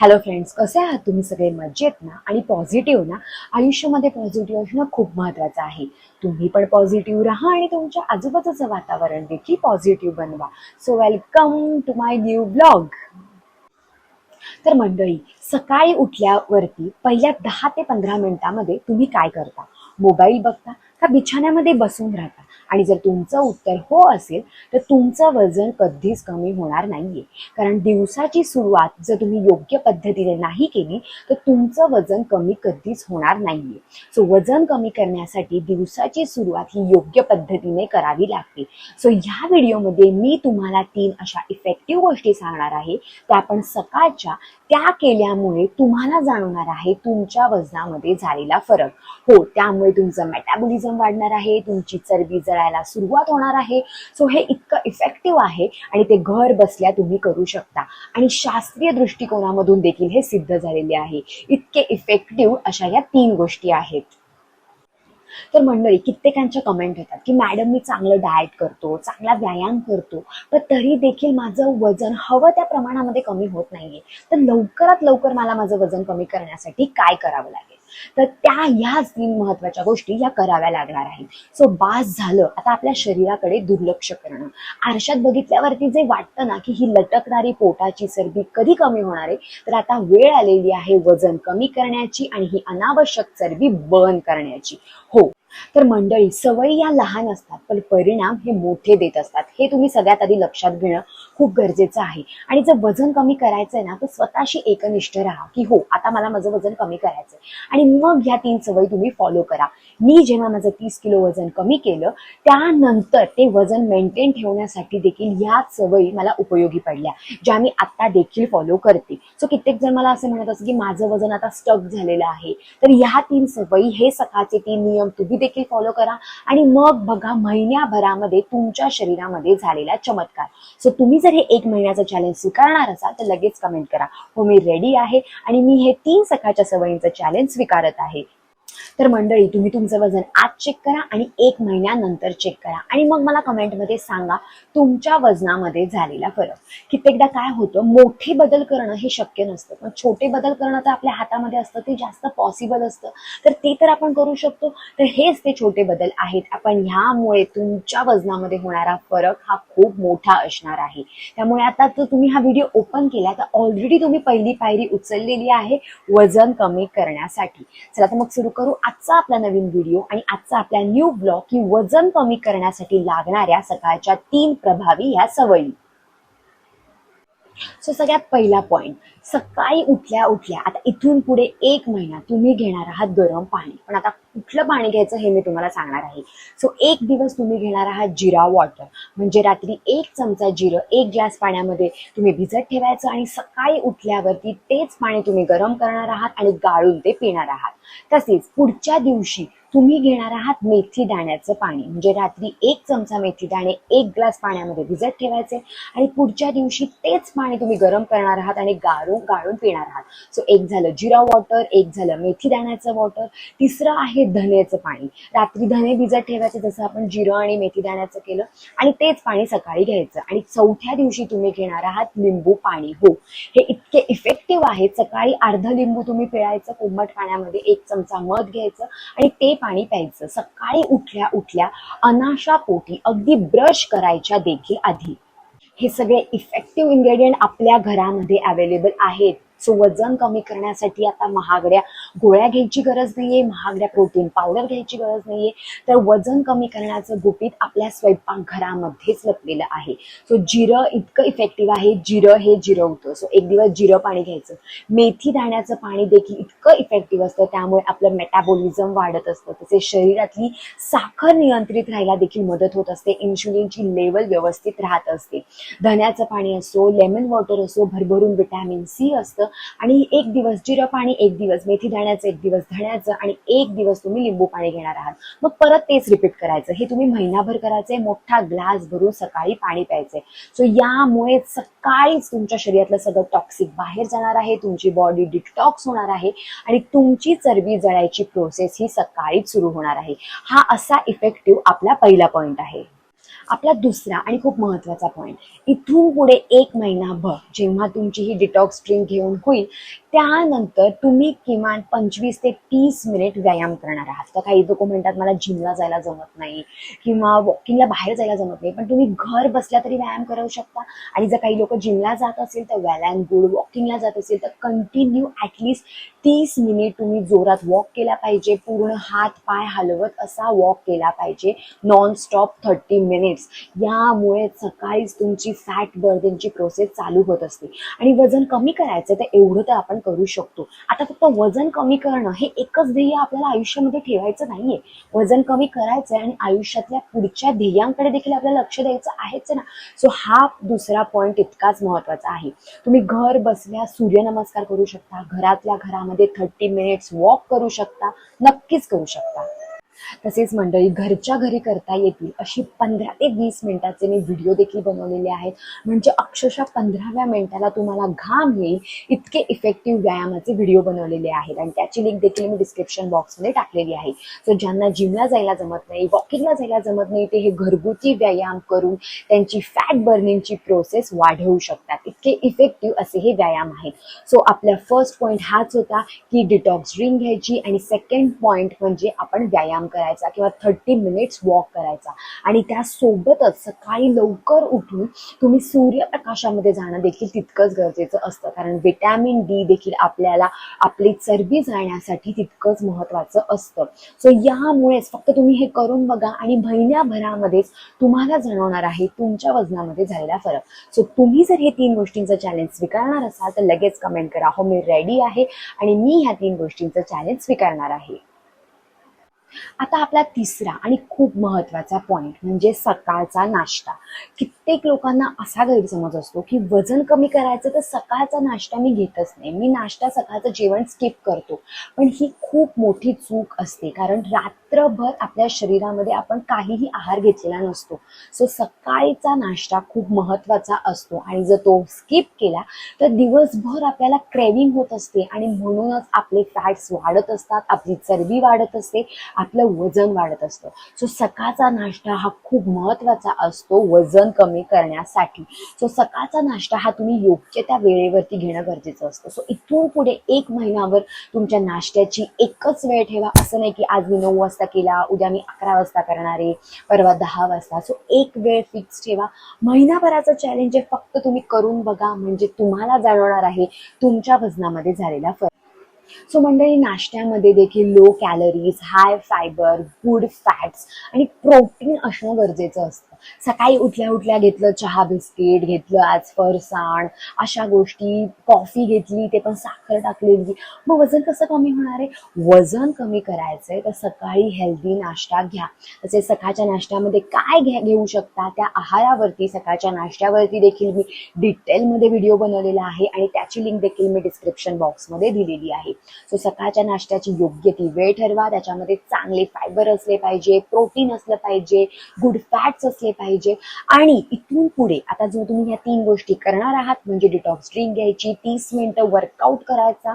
Hello friends कसे आहात? तुम्ही सगळे मजेत ना? आणि पॉझिटिव्ह ना? आयुष्यामध्ये पॉझिटिव्ह असणं खूप महत्वाचं आहे. तुम्ही पण पॉझिटिव्ह राहा आणि तुमच्या आजूबाजूचं वातावरण देखील पॉझिटिव्ह बनवा. So welcome to my new blog तर मंडळी सकाळी उठल्यावरती पहिल्या दहा ते पंधरा मिनिटामध्ये तुम्ही काय करता? मोबाईल बघता का बिछाण्यामध्ये बसून राहता? आणि जर तुमचं उत्तर हो असेल तर तुमचं वजन कधीच कमी होणार नाहीये. कारण दिवसाची सुरुवात जर तुम्ही योग्य पद्धतीने नाही केली तर तुमचं वजन कमी कधीच होणार नाहीये. सो वजन कमी करण्यासाठी दिवसाची सुरुवात ही योग्य पद्धतीने करावी लागते. सो ह्या व्हिडिओमध्ये मी तुम्हाला तीन अशा इफेक्टिव्ह गोष्टी सांगणार आहे. त्या आपण सकाळच्या त्या केल्यामुळे तुम्हाला जाणवणार आहे तुमच्या वजनामध्ये झालेला फरक. हो त्यामुळे तुमचं मेटाबॉलिझम वाढणार आहे तुमची चरबी जळायला सुरुवात होणार आहे. सो हे इतकं इफेक्टिव्ह आहे आणि ते घर बसल्या तुम्ही करू शकता. आणि शास्त्रीय दृष्टिकोनामधून देखील हे सिद्ध झालेले आहे. इतके इफेक्टिव्ह अशा या तीन गोष्टी आहेत. तर मंडळी कित्येकांच्या कमेंट येतात की मॅडम मी चांगलं डाएट करतो चांगला व्यायाम करतो पण तरी देखील माझं वजन हवं त्या प्रमाणामध्ये कमी होत नाहीये. तर लवकरात लवकर मला माझं वजन कमी करण्यासाठी काय करावं लागेल? तर त्या ह्या तीन महत्त्वाच्या गोष्टी या कराव्या लागणार आहेत. सो बास झालं आता आपल्या शरीराकडे दुर्लक्ष करणं. आरशात बघितल्यावरती जे वाटतं ना की ही लटकणारी पोटाची चरबी कधी कमी होणार आहे तर आता वेळ आलेली आहे वजन कमी करण्याची आणि ही अनावश्यक चरबी बर्न करण्याची. हो तर मंडळी सवयी या लहान असतात पण परिणाम हे मोठे देत असतात. हे तुम्ही सगळ्यात आधी लक्षात घेणं खूप गरजेचं आहे. आणि जर वजन कमी करायचं आहे ना तर स्वतःशी एकनिष्ठ राहा की हो आता मला माझं वजन कमी करायचंय. आणि मग ह्या तीन सवयी तुम्ही फॉलो करा. मी जेव्हा माझं तीस किलो वजन कमी केलं त्यानंतर ते वजन मेंटेन ठेवण्यासाठी देखील ह्या सवयी मला उपयोगी पडल्या ज्या मी आता देखील फॉलो करते. सो कित्येक जण मला असं म्हणत असं की माझं वजन आता स्टक झालेलं आहे. तर ह्या तीन सवयी हे सकाळचे तीन नियम तुम्ही देखील फॉलो करा. आणि मग बघा महिन्याभरामध्ये तुमच्या शरीरामध्ये झालेला चमत्कार. सो तुम्ही जर हे एक महिन्याचं चॅलेंज स्वीकारणार असाल तर लगेच कमेंट करा. हो मी रेडी आहे आणि मी हे तीन सकाळच्या सवयींचं चॅलेंज स्वीकारत आहे. तर मंडळी तुम्ही तुमचं वजन आज चेक करा आणि एक महिन्यानंतर चेक करा. आणि मग मला कमेंटमध्ये सांगा तुमच्या वजनामध्ये झालेला फरक. कित्येकदा काय होतं मोठे बदल करणं हे शक्य नसतं. पण छोटे बदल करणं तर आपल्या हातामध्ये असतं ते जास्त पॉसिबल असतं. तर ते तर आपण करू शकतो. तर हेच ते छोटे बदल आहेत. आपण ह्यामुळे तुमच्या वजनामध्ये होणारा फरक हा खूप मोठा असणार आहे. त्यामुळे आता जर तुम्ही हा व्हिडिओ ओपन केला तर ऑलरेडी तुम्ही पहिली पायरी उचललेली आहे वजन कमी करण्यासाठी. चला तर मग सुरू करू. आजचा आपला नवीन व्हिडिओ आणि आजचा आपला न्यू ब्लॉग की वजन कमी करण्यासाठी लागणाऱ्या सकाळच्या तीन प्रभावी ह्या सवयी. सो सगळ्यात पहिला पॉईंट सकाळी उठल्या उठल्या आता इथून पुढे एक महिना तुम्ही घेणार आहात गरम पाणी. पण आता कुठलं पाणी घ्यायचं हे मी तुम्हाला सांगणार आहे. सो एक दिवस तुम्ही घेणार आहात जिरा वॉटर म्हणजे रात्री एक चमचा जिरं एक ग्लास पाण्यामध्ये तुम्ही भिजत ठेवायचं आणि सकाळी उठल्यावरती तेच पाणी तुम्ही गरम करणार आहात आणि गाळून ते पिणार आहात. तसेच पुढच्या दिवशी तुम्ही घेणार आहात मेथी दाण्याचं पाणी. म्हणजे रात्री एक चमचा मेथी दाणे एक ग्लास पाण्यामध्ये भिजत ठेवायचे आणि पुढच्या दिवशी तेच पाणी तुम्ही गरम करणार आहात आणि गाळून गाळून पिणार आहात. सो एक झालं जिरा वॉटर एक झालं मेथी दाण्याचं वॉटर तिसरं आहे धनेचं पाणी. रात्री धने भिजत ठेवायचे जसं आपण जिरं आणि मेथी दाण्याचं केलं आणि तेच पाणी सकाळी घ्यायचं. आणि चौथ्या दिवशी तुम्ही घेणार आहात लिंबू पाणी. हो. हे इतके इफेक्टिव्ह आहे सकाळी अर्ध लिंबू तुम्ही पिळायचं कोंबट पाण्यामध्ये एक चमचा मध घ्यायचं आणि ते पाणी प्यायचं. सकाळी उठल्या उठल्या अनाशा पोटी अगदी ब्रश करायच्या देखील आधी. हे सगळे इफेक्टिव्ह इन्ग्रेडियंट आपल्या घरामध्ये अवेलेबल आहेत. सो वजन कमी करण्यासाठी आता महागड्या गोळ्या घ्यायची गरज नाहीये महागड्या प्रोटीन पावडर घ्यायची गरज नाहीये. तर वजन कमी करण्याचं गुपित आपल्या स्वयंपाकघरामध्येच लपलेलं आहे. सो जिरं इतकं इफेक्टिव्ह आहे जिरं हे जिरवतं सो एक दिवस जिरं पाणी घ्यायचं. मेथी दाण्याचं पाणी देखील इतकं इफेक्टिव्ह असतं. त्यामुळे आपलं मेटाबॉलिझम वाढत असतं. तसेच शरीरातली साखर नियंत्रित राहायला देखील मदत होत असते. इन्शुलिनची लेवल व्यवस्थित राहत असते. धन्याचं पाणी असो लेमन वॉटर असो भरभरून विटॅमिन सी असतं. आणि एक दिवस जिरं पाणी एक दिवस मेथी दाण्याचं एक दिवस धण्याचं आणि एक दिवस तुम्ही लिंबू पाणी घेणार आहात. मग परत तेच रिपीट करायचं. हे तुम्ही महिनाभर करायचंय मोठा ग्लास भरून सकाळी पाणी प्यायचंय. सो यामुळे सकाळीच तुमच्या शरीरातलं सगळं टॉक्सिक बाहेर जाणार आहे तुमची बॉडी डिटॉक्स होणार आहे आणि तुमची चरबी जळायची प्रोसेस ही सकाळीच सुरू होणार आहे. हा असा इफेक्टिव्ह आपला पहिला पॉइंट आहे. आपला दुसरा आणि खूप महत्त्वाचा पॉईंट इथून पुढे एक महिनाभर जेव्हा तुमची ही डिटॉक्स ड्रिंक घेऊन होईल त्यानंतर तुम्ही किमान पंचवीस ते तीस मिनिट व्यायाम करणार आहात. तर काही लोक म्हणतात मला जिमला जायला जमत नाही किंवा वॉकिंगला बाहेर जायला जमत नाही. पण तुम्ही घर बसल्या तरी व्यायाम करू शकता. आणि जर काही लोक जिमला जात असेल तर वेल अँड गुड वॉकिंगला जात असेल तर कंटिन्यू ॲटलिस्ट तीस मिनिट तुम्ही जोरात वॉक केला पाहिजे. पूर्ण हात पाय हलवत असा वॉक केला पाहिजे. नॉन स्टॉप थर्टी मिनिट्स यामुळे सकाळीच तुमची फॅट बर्दनची प्रोसेस चालू होत असते. आणि वजन कमी करायचं तर एवढं तर आपण करू शकतो. आता फक्त वजन कमी करणं हे एकच ध्येय आपल्याला आयुष्यामध्ये ठेवायचं नाहीये. वजन कमी करायचंय आणि आयुष्यातल्या पुढच्या ध्येयांकडे देखील आपल्याला लक्ष द्यायचं आहेच ना. सो हा दुसरा पॉईंट तितकाच महत्त्वाचा आहे. तुम्ही घर बसल्या सूर्यनमस्कार करू शकता. घरातल्या घरामध्ये थर्टी मिनिट्स वॉक करू शकता. नक्कीच करू शकता. तसेच मंडळी घरच्या घरी करता येतील अशी पंधरा ते वीस मिनिटाचे मी व्हिडिओ देखील बनवलेले आहेत. म्हणजे अक्षरशः पंधराव्या मिनिटाला तुम्हाला घाम येईल इतके इफेक्टिव्ह व्यायामाचे व्हिडिओ बनवलेले आहेत. आणि त्याची लिंक देखील मी डिस्क्रिप्शन बॉक्समध्ये टाकलेली आहे. सो ज्यांना जिमला जायला जमत नाही वॉकिंगला जायला जमत नाही ते हे घरगुती व्यायाम करून त्यांची फॅट बर्निंगची प्रोसेस वाढवू शकतात. इतके इफेक्टिव्ह असे हे व्यायाम आहेत. सो आपला फर्स्ट पॉईंट हाच होता की डिटॉक्स ड्रिंक घ्यायची. आणि सेकंड पॉईंट म्हणजे आपण व्यायाम करायचा किंवा थर्टी मिनिट्स वॉक करायचा. आणि त्यासोबतच सकाळी लवकर उठून तुम्ही सूर्यप्रकाशामध्ये जाणं देखील तितकंच गरजेचं असतं. कारण विटॅमिन डी देखील आपल्याला आपली चरबी जाण्यासाठी तितकंच महत्वाचं असतं. सो यामुळेच फक्त तुम्ही हे करून बघा आणि महिन्याभरामध्येच तुम्हाला जाणवणार आहे तुमच्या वजनामध्ये झालेला फरक. सो तुम्ही जर हे तीन गोष्टींचं चॅलेंज स्वीकारणार असाल तर लगेच कमेंट करा. हो मी रेडी आहे आणि मी ह्या तीन गोष्टींचं चॅलेंज स्वीकारणार आहे. आता आपला तिसरा आणि खूप महत्त्वाचा पॉईंट म्हणजे सकाळचा नाश्ता. कित्येक लोकांना असा गैरसमज असतो की वजन कमी करायचं तर सकाळचा नाश्ता मी घेतच नाही. मी नाश्ता सकाळचं जेवण स्किप करतो. पण ही खूप मोठी चूक असते. कारण रात्रभर आपल्या शरीरामध्ये आपण काहीही आहार घेतलेला नसतो. सो सकाळीचा नाश्ता खूप महत्त्वाचा असतो. आणि जर तो स्किप केला तर दिवसभर आपल्याला क्रेविंग होत असते. आणि म्हणूनच आपले फॅट्स वाढत असतात आपली चरबी वाढत असते आपलं वजन वाढत असतं. सो सकाळचा नाश्ता हा खूप महत्त्वाचा असतो वजन कमी करण्यासाठी. सो सकाळचा नाश्ता हा तुम्ही योग्य त्या वेळेवरती घेणं गरजेचं असतं. सो इथून पुढे एक महिन्यावर तुमच्या नाश्त्याची एकच वेळ ठेवा. असं नाही की आज मी नऊ वाजता केला उद्या मी अकरा वाजता करणार आहे परवा दहा वाजता. सो एक वेळ फिक्स ठेवा. महिनाभराचं चॅलेंज आहे फक्त तुम्ही करून बघा म्हणजे तुम्हाला जाणवणार आहे तुमच्या वजनामध्ये झालेला फरक. सो मंडळी नाश्त्यामध्ये देखील low calories high fibre good fats आणि प्रोटीन असणं गरजेचं असतं. सकाळी उठल्या उठल्या घेतलं चहा बिस्किट घेतलं आज फरसाण अशा गोष्टी कॉफी घेतली ते पण साखर टाकलेली मग वजन कसं कमी होणार आहे? वजन कमी करायचंय तर सकाळी हेल्दी नाश्ता घ्या. तसे सकाळच्या नाश्त्यामध्ये काय घ्या घेऊ शकता त्या आहारावरती सकाळच्या नाश्त्यावरती देखील मी डिटेलमध्ये व्हिडिओ बनवलेला आहे आणि त्याची लिंक देखील मी डिस्क्रिप्शन बॉक्समध्ये दिलेली आहे. सो सकाळच्या नाश्त्याची योग्य ती वेळ ठरवा त्याच्यामध्ये चांगले फायबर असले पाहिजे प्रोटीन असलं पाहिजे गुड फॅट्स असले पाहिजे. आणि इथून पुढे आता जर तुम्ही ह्या तीन गोष्टी करणार आहात म्हणजे डिटॉक्स ड्रिंक घ्यायची तीस मिनिटं वर्कआउट करायचा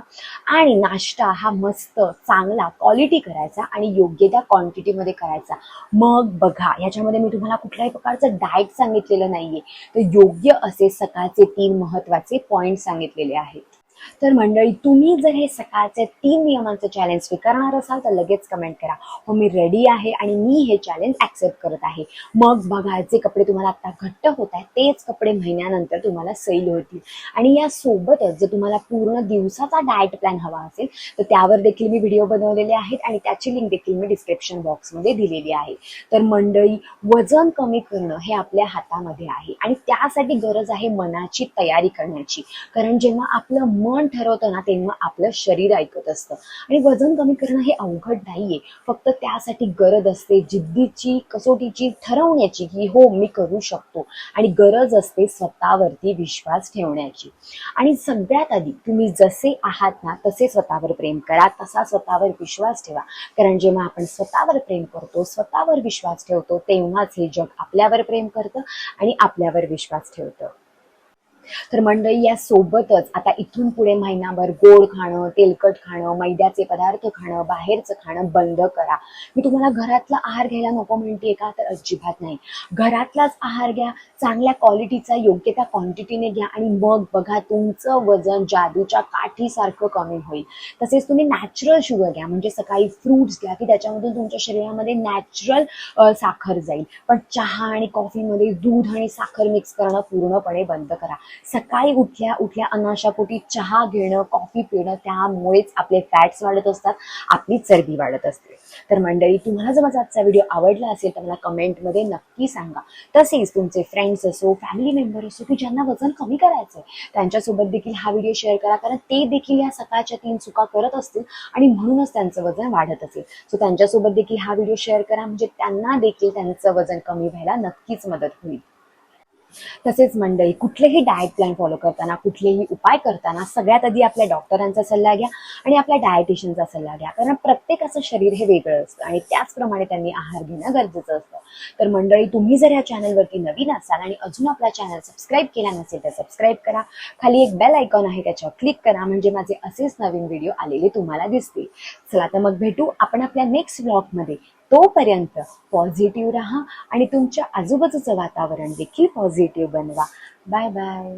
आणि नाश्ता हा मस्त चांगला क्वालिटी करायचा आणि योग्य त्या क्वांटिटीमध्ये करायचा. मग बघा ह्याच्यामध्ये मी तुम्हाला कुठल्याही प्रकारचं डाएट सांगितलेलं नाहीये. तर योग्य असे सकाळचे तीन महत्त्वाचे पॉइंट सांगितलेले आहेत. तर मंडळी तुम्ही जर हे सकाळचे तीन नियमांचं चॅलेंज स्वीकारणार असाल तर लगेच कमेंट करा. हो मी रेडी आहे आणि मी हे चॅलेंज ऍक्सेप्ट करत आहे. मग बघा जे कपडे तुम्हाला आता घट्ट होत आहेत तेच कपडे महिन्यानंतर तुम्हाला सैल होतील. आणि या सोबतच जर तुम्हाला पूर्ण दिवसाचा डाएट प्लॅन हवा असेल तर त्यावर देखील मी व्हिडिओ बनवलेले आहेत आणि त्याची लिंक देखील मी डिस्क्रिप्शन बॉक्समध्ये दिलेली आहे. तर मंडळी वजन कमी करणं हे आपल्या हातामध्ये आहे आणि त्यासाठी गरज आहे मनाची तयारी करण्याची. कारण जेव्हा आपलं मन ठरवतं ना तेव्हा आपलं शरीर ऐकत असतं. आणि वजन कमी करणं हे अवघड नाहीये. फक्त त्यासाठी गरज असते जिद्दीची कसोटीची ठरवण्याची की हो मी करू शकतो. आणि गरज असते स्वतःवरती विश्वास ठेवण्याची. आणि सगळ्यात आधी तुम्ही जसे आहात ना तसे स्वतःवर प्रेम करा तसा स्वतःवर विश्वास ठेवा. कारण जेव्हा आपण स्वतःवर प्रेम करतो स्वतःवर विश्वास ठेवतो तेव्हाच हे जग आपल्यावर प्रेम करतं आणि आपल्यावर विश्वास ठेवतं. तर मंडळी या सोबतच आता इथून पुढे महिनाभर गोड खाणं तेलकट खाणं मैद्याचे पदार्थ खाणं बाहेरचं खाणं बंद करा. मी तुम्हाला घरातला आहार घ्यायला नको म्हणते का? तर अजिबात नाही. घरातलाच आहार घ्या चांगल्या क्वालिटीचा योग्य त्या क्वांटिटीने घ्या आणि मग बघा तुमचं वजन जादूच्या काठीसारखं कमी होईल. तसेच तुम्ही नॅचरल शुगर घ्या म्हणजे सकाळी फ्रुट्स घ्या की त्याच्यामधून तुमच्या शरीरामध्ये नॅचरल साखर जाईल. पण चहा आणि कॉफीमध्ये दूध आणि साखर मिक्स करणं पूर्णपणे बंद करा. सकाळी उठल्या उठल्या अनाशापोटी चहा घेणं कॉफी पिणं त्यामुळेच आपले फॅट्स वाढत असतात आपली चरबी वाढत असते. तर मंडळी तुम्हाला जर माझा आजचा व्हिडिओ आवडला असेल तर मला कमेंटमध्ये नक्की सांगा. तसेच तुमचे फ्रेंड्स असो फॅमिली मेंबर असो की ज्यांना वजन कमी करायचं आहे त्यांच्यासोबत देखील हा व्हिडिओ शेअर करा कारण ते देखील या सकाळच्या तीन चुका करत असतील आणि म्हणूनच त्यांचं वजन वाढत असेल. सो त्यांच्यासोबत देखील हा व्हिडिओ शेअर करा म्हणजे त्यांना देखील त्यांचं वजन कमी व्हायला नक्कीच मदत होईल. तसेच मंडळी कुठलेही डाएट प्लॅन फॉलो करताना कुठलेही उपाय करताना सगळ्यात आधी आपल्या डॉक्टरांचा सल्ला घ्या आणि आपल्या डायटिशियनचा सल्ला घ्या. कारण प्रत्येकाचं शरीर हे वेगळं असतं आणि त्याचप्रमाणे त्यांनी आहार घेणं गरजेचं असतं. तर मंडळी तुम्ही जर या चॅनलवरती नवीन असाल आणि अजून आपला चॅनल सबस्क्राईब केला नसेल तर सबस्क्राईब करा. खाली एक बेल आयकॉन आहे त्याच्यावर क्लिक करा. म्हणजे माझे असेच नवीन व्हिडिओ आलेले तुम्हाला दिसतील. चला तर मग भेटू आपण आपल्या नेक्स्ट ब्लॉगमध्ये तोपर्यंत पॉझिटिव्ह राहा आणि तुमच्या आजूबाजूचं वातावरण देखील पॉझिटिव्ह बनवा. Bye bye